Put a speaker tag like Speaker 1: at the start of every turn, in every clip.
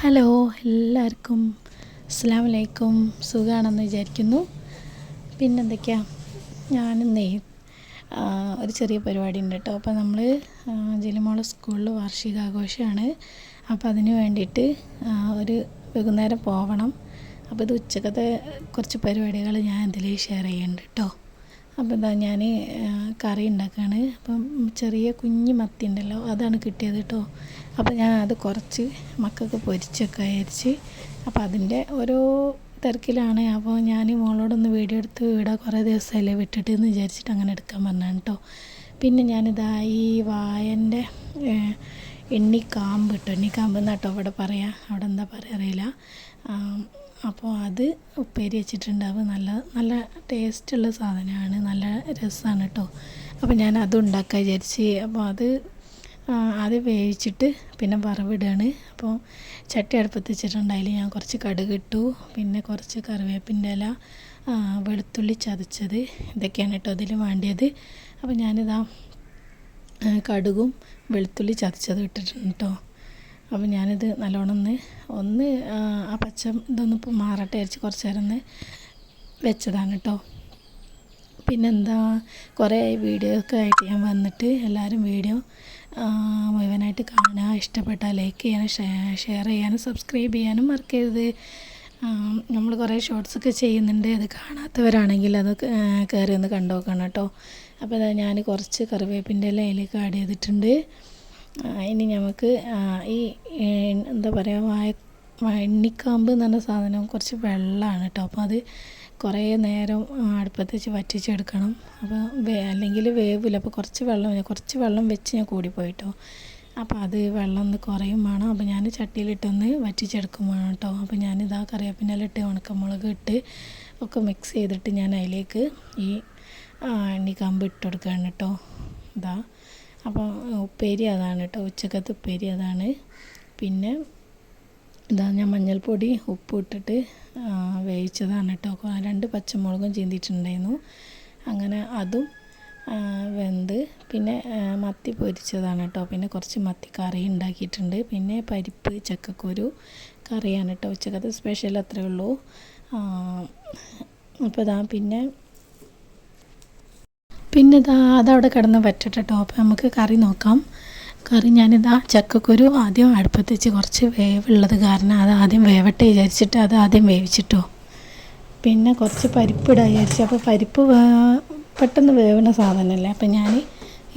Speaker 1: Hello എല്ലാവർക്കും അസ്സാം വലൈക്കും സുഖമാണെന്ന് വിചാരിക്കുന്നു. പിന്നെന്തൊക്കെയാ? ഞാനിന്നേ ഒരു ചെറിയ പരിപാടി ഉണ്ട് കേട്ടോ അപ്പോൾ നമ്മൾ ജിലിമോള സ്കൂളിൽ വാർഷികാഘോഷമാണ്. അപ്പോൾ അതിന് വേണ്ടിയിട്ട് ഒരു വൈകുന്നേരം പോകണം അപ്പോൾ ഇത് ഉച്ചക്കത്തെ കുറച്ച് പരിപാടികൾ ഞാൻ ഇതിൽ ഷെയർ ചെയ്യുന്നുണ്ട് കേട്ടോ. അപ്പോൾ എന്താ ഞാൻ കറി ഉണ്ടാക്കുകയാണ് അപ്പം ചെറിയ കുഞ്ഞു മത്തി ഉണ്ടല്ലോ അതാണ് കിട്ടിയത് കേട്ടോ അപ്പോൾ ഞാൻ അത് കുറച്ച് മക്കൾക്ക് പൊരിച്ചൊക്കെ അയച്ച് അപ്പോൾ അതിന്റെ ഓരോ തിരക്കിലാണ്. അപ്പോൾ ഞാൻ മോളോടൊന്ന് വീഡിയോ എടുത്ത് ഇവിടെ കുറേ ദിവസമല്ലേ വിട്ടിട്ട് എന്ന് വിചാരിച്ചിട്ട് അങ്ങനെ എടുക്കാൻ പറഞ്ഞാണ് കേട്ടോ പിന്നെ ഞാനിതാ ഈ വായന്റെ എണ്ണിക്കാമ്പ് കേട്ടോ എണ്ണിക്കാമ്പ് എന്നാട്ടോ അവിടെ പറയാം? അവിടെ എന്താ പറയുക അറിയില്ല. അപ്പോൾ അത് ഉപ്പേരി വെച്ചിട്ടുണ്ടാവും നല്ല നല്ല ടേസ്റ്റുള്ള സാധനമാണ്. നല്ല രസമാണ് കേട്ടോ. അപ്പോൾ ഞാൻ അതും ഉണ്ടാക്കാൻ വിചാരിച്ച് അപ്പോൾ അത് അത് വേവിച്ചിട്ട് പിന്നെ വറവിടുകയാണ്. അപ്പോൾ ചട്ടി അടുപ്പത്ത് വെച്ചിട്ടുണ്ടായാലും ഞാൻ കുറച്ച് കടുക് ഇട്ടു. പിന്നെ കുറച്ച് കറിവേപ്പിന്റെ ഇല വെളുത്തുള്ളി ചതച്ചത്. ഇതൊക്കെയാണ് കേട്ടോ അതിൽ വേണ്ടിയത്. അപ്പോൾ ഞാനിതാ കടുകും വെളുത്തുള്ളി ചതച്ചത് ഇട്ടിട്ടുണ്ട് കേട്ടോ. അപ്പോൾ ഞാനിത് നല്ലോണം ഒന്ന് ഒന്ന് ആ, പച്ച ഇതൊന്ന് മാറട്ടെ അരിച്ച് കുറച്ച് നേരം ഒന്ന് വെച്ചതാണ് കേട്ടോ. പിന്നെന്താ കുറേ വീഡിയോ ഒക്കെ ആയിട്ട് ഞാൻ വന്നിട്ട് എല്ലാവരും വീഡിയോ മുഴുവനായിട്ട് കാണുക. ഇഷ്ടപ്പെട്ടാൽ ലൈക്ക് ചെയ്യാനും ഷെയർ ചെയ്യാനും സബ്സ്ക്രൈബ് ചെയ്യാനും മറക്കരുത്. നമ്മൾ കുറേ ഷോർട്സ് ഒക്കെ ചെയ്യുന്നുണ്ട്. അത് കാണാത്തവരാണെങ്കിൽ അത് കയറി ഒന്ന് കണ്ടു നോക്കണം കേട്ടോ അപ്പോൾ ഞാൻ കുറച്ച് കറിവേപ്പിന്റെ ഇല അതിലേക്ക് ആഡ് ചെയ്തിട്ടുണ്ട്. ഇനി നമുക്ക് ഈ എന്താ പറയുക വായ എണ്ണിക്കാമ്പ് എന്ന് പറഞ്ഞ സാധനം കുറച്ച് വെള്ളമാണ് കേട്ടോ അപ്പോൾ അത് കുറേ നേരം അടുപ്പത്ത് വെച്ച് വറ്റിച്ചെടുക്കണം. അപ്പോൾ അല്ലെങ്കിൽ വേവില്ല. അപ്പോൾ കുറച്ച് വെള്ളം കുറച്ച് വെള്ളം വെച്ച് ഞാൻ കൂടിപ്പോയിട്ടോ. അപ്പോൾ അത് വെള്ളം ഒന്ന് കുറയും വേണം. അപ്പോൾ ഞാൻ ചട്ടിയിലിട്ടൊന്ന് വറ്റിച്ചെടുക്കും വേണം കേട്ടോ അപ്പോൾ ഞാനിതാ കറിവേപ്പിനെല്ലാം ഇട്ട് ഉണക്കമുളക് ഇട്ട് ഒക്കെ മിക്സ് ചെയ്തിട്ട് ഞാൻ അതിലേക്ക് ഈ എണ്ണിക്കാമ്പ് ഇട്ട് കൊടുക്കുകയാണ് കേട്ടോ ഇതാ. അപ്പോൾ ഉപ്പേരി അതാണ് കേട്ടോ ഉച്ചക്കത്തെ ഉപ്പേരി അതാണ്. പിന്നെ ഇതാ ഞാൻ മഞ്ഞൾപ്പൊടി ഉപ്പ് ഇട്ടിട്ട് വേവിച്ചതാണ് കേട്ടോ രണ്ട് പച്ചമുളകും ചീന്തിയിട്ടുണ്ടായിരുന്നു. അങ്ങനെ അതും വെന്ത് പിന്നെ മത്തി പൊരിച്ചതാണ് കേട്ടോ പിന്നെ കുറച്ച് മത്തി കറി ഉണ്ടാക്കിയിട്ടുണ്ട്. പിന്നെ പരിപ്പ് ചക്കക്കുരു കറിയാണ് കേട്ടോ ഉച്ചക്കത്തെ സ്പെഷ്യൽ അത്രയേ ഉള്ളൂ. അപ്പോൾ ഇതാ പിന്നെ പിന്നെ ഇതാ അതവിടെ കിടന്ന് പറ്റട്ടെ ടോപ്പ് നമുക്ക് കറി നോക്കാം. കറി ഞാനിതാ ചക്കക്കുരു ആദ്യം അടുപ്പത്ത് വെച്ച് കുറച്ച് വേവുള്ളത് കാരണം അത് ആദ്യം വേവട്ടെ വിചാരിച്ചിട്ട് അത് ആദ്യം വേവിച്ചിട്ടോ. പിന്നെ കുറച്ച് പരിപ്പ് ഇടാൻ വിചാരിച്ചു. അപ്പോൾ പരിപ്പ് പെട്ടെന്ന് വേവുന്ന സാധനമല്ലേ? അപ്പോൾ ഞാൻ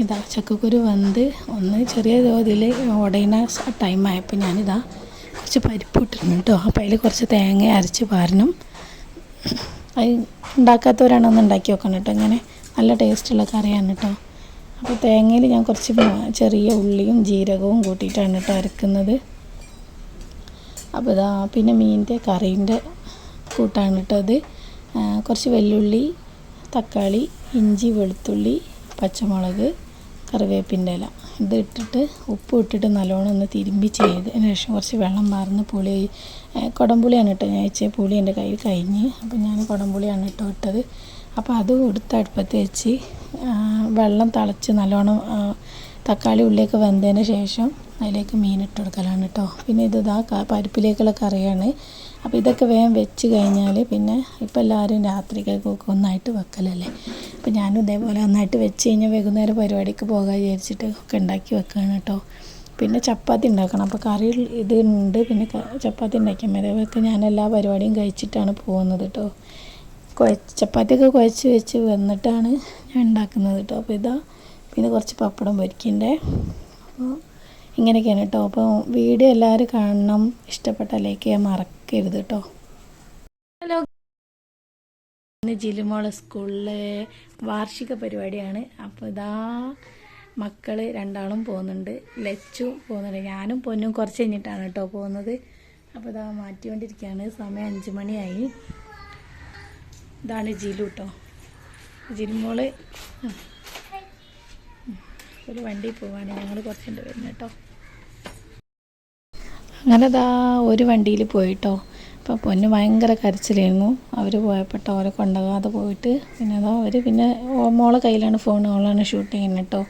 Speaker 1: ഇതാ ചക്കക്കുരു വന്ന് ഒന്ന് ചെറിയ തോതിൽ ഉടയുന്ന ടൈമായപ്പോൾ ഞാനിതാ കുറച്ച് പരിപ്പ് ഇട്ടിരുന്നു കേട്ടോ. അപ്പോൾ അതിൽ കുറച്ച് തേങ്ങ അരച്ച് പാരണം. അത് ഉണ്ടാക്കാത്തവരാണ് ഒന്ന് ഉണ്ടാക്കി നോക്കണം കേട്ടോ. ഇങ്ങനെ നല്ല ടേസ്റ്റുള്ള കറിയാണ് കേട്ടോ അപ്പോൾ തേങ്ങയിൽ ഞാൻ കുറച്ച് ചെറിയ ഉള്ളിയും ജീരകവും കൂട്ടിയിട്ടാണ് കേട്ടോ അരക്കുന്നത്. അപ്പോൾ ഇതാ പിന്നെ മീനിന്റെ കറീന്റെ കൂട്ടാണ് കേട്ടോ അത് കുറച്ച് വെല്ലുള്ളി തക്കാളി ഇഞ്ചി വെളുത്തുള്ളി പച്ചമുളക് കറിവേപ്പിന്റെ ഇല. ഇത് ഇട്ടിട്ട് ഉപ്പ് ഇട്ടിട്ട് നല്ലോണം ഒന്ന് തിരുമ്പി ചെയ്തതിന് ശേഷം കുറച്ച് വെള്ളം മാറുന്ന പുളി കുടംപുളിയാണ് കേട്ടോ ഞാൻ വെച്ചത് പുളി എന്റെ കയ്യിൽ കഴിഞ്ഞ്. അപ്പോൾ ഞാൻ കുടംപുളിയാണ് കേട്ടോ ഇട്ടത്. അപ്പോൾ അത് എടുത്ത് അടുപ്പത്ത് വെച്ച് വെള്ളം തിളച്ച് നല്ലോണം തക്കാളി ഉള്ളിലേക്ക് വെന്തതിന് ശേഷം അതിലേക്ക് മീൻ ഇട്ട് കൊടുക്കലാണ് കേട്ടോ പിന്നെ ഇത് ഇതാ പരിപ്പിലേക്കുള്ള കറിയാണ്. അപ്പോൾ ഇതൊക്കെ വേഗം വെച്ച് കഴിഞ്ഞാൽ പിന്നെ ഇപ്പോൾ എല്ലാവരും രാത്രിക്കൊക്കെ ഒന്നായിട്ട് വെക്കലല്ലേ. അപ്പോൾ ഞാനും ഇതേപോലെ ഒന്നായിട്ട് വെച്ച് കഴിഞ്ഞാൽ വൈകുന്നേരം പരിപാടിക്ക് പോകാൻ വിചാരിച്ചിട്ട് ഒക്കെ ഉണ്ടാക്കി വെക്കുകയാണ് കേട്ടോ പിന്നെ ചപ്പാത്തി ഉണ്ടാക്കണം. അപ്പോൾ കറി ഇത് ഉണ്ട് പിന്നെ ചപ്പാത്തി ഉണ്ടാക്കിയാൽ മതി. അതൊക്കെ ഞാൻ എല്ലാ പരിപാടിയും കഴിച്ചിട്ടാണ് പോകുന്നത് കേട്ടോ കുഴച്ച് ചപ്പാത്തിയൊക്കെ കുഴച്ച് വെച്ച് വന്നിട്ടാണ് ഞാൻ ഉണ്ടാക്കുന്നത് കേട്ടോ. അപ്പോൾ ഇതാ പിന്നെ കുറച്ച് പപ്പടം പൊരിക്കണ്ടേ. അപ്പോൾ ഇങ്ങനെയൊക്കെയാണ് കേട്ടോ. അപ്പോൾ വീഡിയോ എല്ലാവരും കാണണം. ഇഷ്ടപ്പെട്ട ലൈക്ക് ചെയ്യാൻ മറക്കരുത് കേട്ടോ. ഹലോ. ഇന്ന് ജിലുമോളെ സ്കൂളിലെ വാർഷിക പരിപാടിയാണ്. അപ്പോൾ ഇതാ മക്കൾ രണ്ടാളും പോകുന്നുണ്ട്. ലച്ചു പോകുന്നുണ്ട്. ഞാനും പൊന്നും കുറച്ച് കഴിഞ്ഞിട്ടാണ് കേട്ടോ പോകുന്നത്. അപ്പോൾ ഇതാ മാറ്റിക്കൊണ്ടിരിക്കുകയാണ്. സമയം അഞ്ച് മണിയായി. ഇതാണ് ജിലു കേട്ടോ ജിലുമോൾ ആ. ഒരു വണ്ടി പോവാണ്. ഞങ്ങൾ കുറച്ചുണ്ട് വരുന്നത് കേട്ടോ അങ്ങനെ ദാ ഒരു വണ്ടിയിൽ പോയിട്ടോ. അപ്പോൾ പൊന്ന് ഭയങ്കര കരച്ചിലായിരുന്നു. അവർ പോയപ്പെട്ടോ അവരെ കൊണ്ടുപോകാതെ പോയിട്ട്. പിന്നെ അതാ അവർ പിന്നെ മോളെ കയ്യിലാണ് ഫോൺ ഓളാണ് ഷൂട്ട് ചെയ്യുന്നത് കേട്ടോ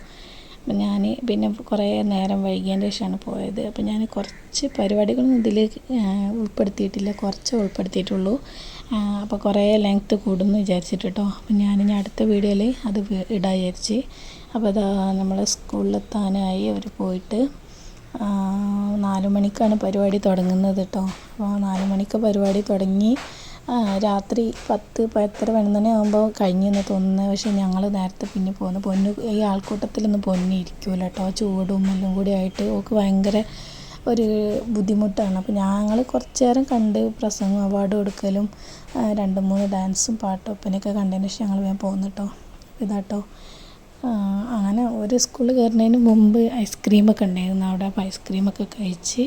Speaker 1: അപ്പം ഞാൻ പിന്നെ കുറേ നേരം വൈകിയതിന്റെ ശേഷമാണ് പോയത്. അപ്പം ഞാൻ കുറച്ച് പരിപാടികളൊന്നും ഇതിൽ ഉൾപ്പെടുത്തിയിട്ടില്ല. കുറച്ച് ഉൾപ്പെടുത്തിയിട്ടുള്ളൂ. അപ്പോൾ കുറേ ലെങ്ത്ത് കൂടുമെന്ന് വിചാരിച്ചിട്ട് കേട്ടോ. അപ്പം ഞാൻ ഇനി അടുത്ത വീഡിയോയിൽ അത് ഇടാൻ വിചാരിച്ച്. അപ്പോൾ അതാ നമ്മൾ സ്കൂളിലെത്താനായി അവർ പോയിട്ട് നാല് മണിക്കാണ് പരിപാടി തുടങ്ങുന്നത് കേട്ടോ. അപ്പോൾ നാല് മണിക്ക് പരിപാടി തുടങ്ങി രാത്രി പത്ത് പത്തര പതിനൊന്ന് ആകുമ്പോൾ കഴിഞ്ഞെന്ന് തോന്നുന്നത് പക്ഷേ ഞങ്ങൾ നേരത്തെ പിന്നെ പോന്നു. പൊന്നു ഈ ആൾക്കൂട്ടത്തിലൊന്നും പൊന്നി ഇരിക്കില്ല കേട്ടോ ചൂടും എല്ലാം കൂടി ആയിട്ട് ഓക്ക് ഭയങ്കര ഒരു ബുദ്ധിമുട്ടാണ്. അപ്പോൾ ഞങ്ങൾ കുറച്ച് നേരം കണ്ട് പ്രസംഗം അവാർഡ് കൊടുക്കലും രണ്ട് മൂന്ന് ഡാൻസും പാട്ടും ഒപ്പനയൊക്കെ കണ്ടതിന് ശേഷം ഞങ്ങൾ വേഗം പോന്നു കേട്ടോ ഇതാട്ടോ അങ്ങനെ ഒരു സ്കൂളിൽ കയറുന്നതിന് മുമ്പ് ഐസ്ക്രീമൊക്കെ ഉണ്ടായിരുന്നു. അവിടെ അപ്പോൾ ഐസ്ക്രീമൊക്കെ കഴിച്ച്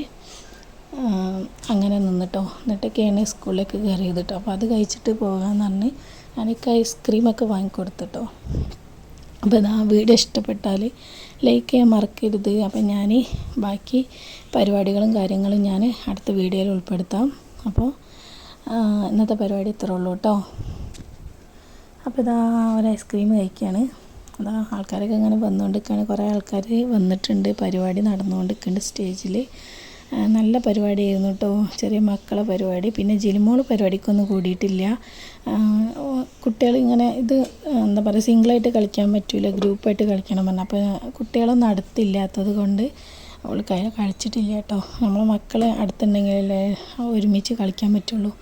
Speaker 1: അങ്ങനെ നിന്നിട്ടോ. എന്നിട്ടൊക്കെയാണ് സ്കൂളിലേക്ക് കയറിയത് കേട്ടോ അപ്പോൾ അത് കഴിച്ചിട്ട് പോകാമെന്ന് പറഞ്ഞ് എനിക്ക് ഐസ്ക്രീമൊക്കെ വാങ്ങിക്കൊടുത്തിട്ടോ. അപ്പോൾ ഇതാ വീഡിയോ ഇഷ്ടപ്പെട്ടാൽ ലൈക്ക് ചെയ്യാൻ മറക്കരുത്. അപ്പം ഞാൻ ബാക്കി പരിപാടികളും കാര്യങ്ങളും ഞാൻ അടുത്ത വീഡിയോയിൽ ഉൾപ്പെടുത്താം. അപ്പോൾ ഇന്നത്തെ പരിപാടി ഇത്രേ ഉള്ളൂ കേട്ടോ അപ്പോൾ ഇതാ ഒരു ഐസ്ക്രീം കഴിക്കുകയാണ് അതാ ആൾക്കാരൊക്കെ ഇങ്ങനെ വന്നുകൊണ്ടിരിക്കുകയാണ് കുറേ ആൾക്കാർ വന്നിട്ടുണ്ട്. പരിപാടി നടന്നുകൊണ്ടിരിക്കുന്നുണ്ട് സ്റ്റേജിൽ നല്ല പരിപാടിയായിരുന്നു കേട്ടോ. ചെറിയ മക്കളെ പരിപാടി. പിന്നെ ജിലിമോൾ പരിപാടിക്കൊന്നും കൂടിയിട്ടില്ല. കുട്ടികൾ ഇങ്ങനെ ഇത് എന്താ പറയുക സിംഗിളായിട്ട് കളിക്കാൻ പറ്റില്ല ഗ്രൂപ്പായിട്ട് കളിക്കണം പറഞ്ഞു. അപ്പോൾ കുട്ടികളൊന്നും അടുത്തില്ലാത്തത് കൊണ്ട് അവൾ കൈ കളിച്ചിട്ടില്ല കേട്ടോ. നമ്മളെ മക്കൾ അടുത്തുണ്ടെങ്കിലല്ലേ ഒരുമിച്ച് കളിക്കാൻ പറ്റുള്ളൂ.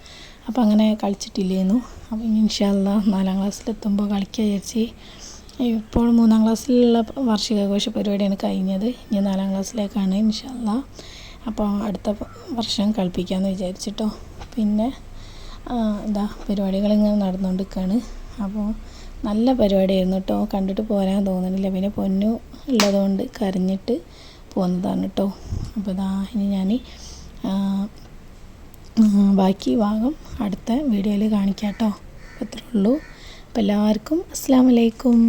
Speaker 1: അപ്പോൾ അങ്ങനെ കളിച്ചിട്ടില്ലായിരുന്നു അപ്പോൾ ഇൻഷാല്ല നാലാം ക്ലാസ്സിലെത്തുമ്പോൾ കളിക്കുക വിചാരിച്ച്. ഇപ്പോൾ മൂന്നാം ക്ലാസ്സിലുള്ള വാർഷികാഘോഷ പരിപാടിയാണ് കഴിഞ്ഞത്. ഇനി നാലാം ക്ലാസ്സിലേക്കാണ് ഇൻഷാല്ല അപ്പോൾ അടുത്ത വർഷം കളിപ്പിക്കാമെന്ന് വിചാരിച്ചിട്ടോ. പിന്നെ എന്താ പരിപാടികളിങ്ങനെ നടന്നുകൊണ്ടിരിക്കുകയാണ്. അപ്പോൾ നല്ല പരിപാടിയായിരുന്നു കേട്ടോ. കണ്ടിട്ട് പോരാൻ തോന്നുന്നില്ല പിന്നെ പൊന്നു ഉള്ളതുകൊണ്ട് കരഞ്ഞിട്ട് പോകുന്നതാണ് കേട്ടോ. അപ്പോൾ ഇതാ ഇനി ഞാൻ ബാക്കി ഭാഗം അടുത്ത വീഡിയോയിൽ കാണിക്കാം കേട്ടോ. ഇത്രേ ഉള്ളൂ. അപ്പോൾ എല്ലാവർക്കും അസ്സാം വലൈക്കും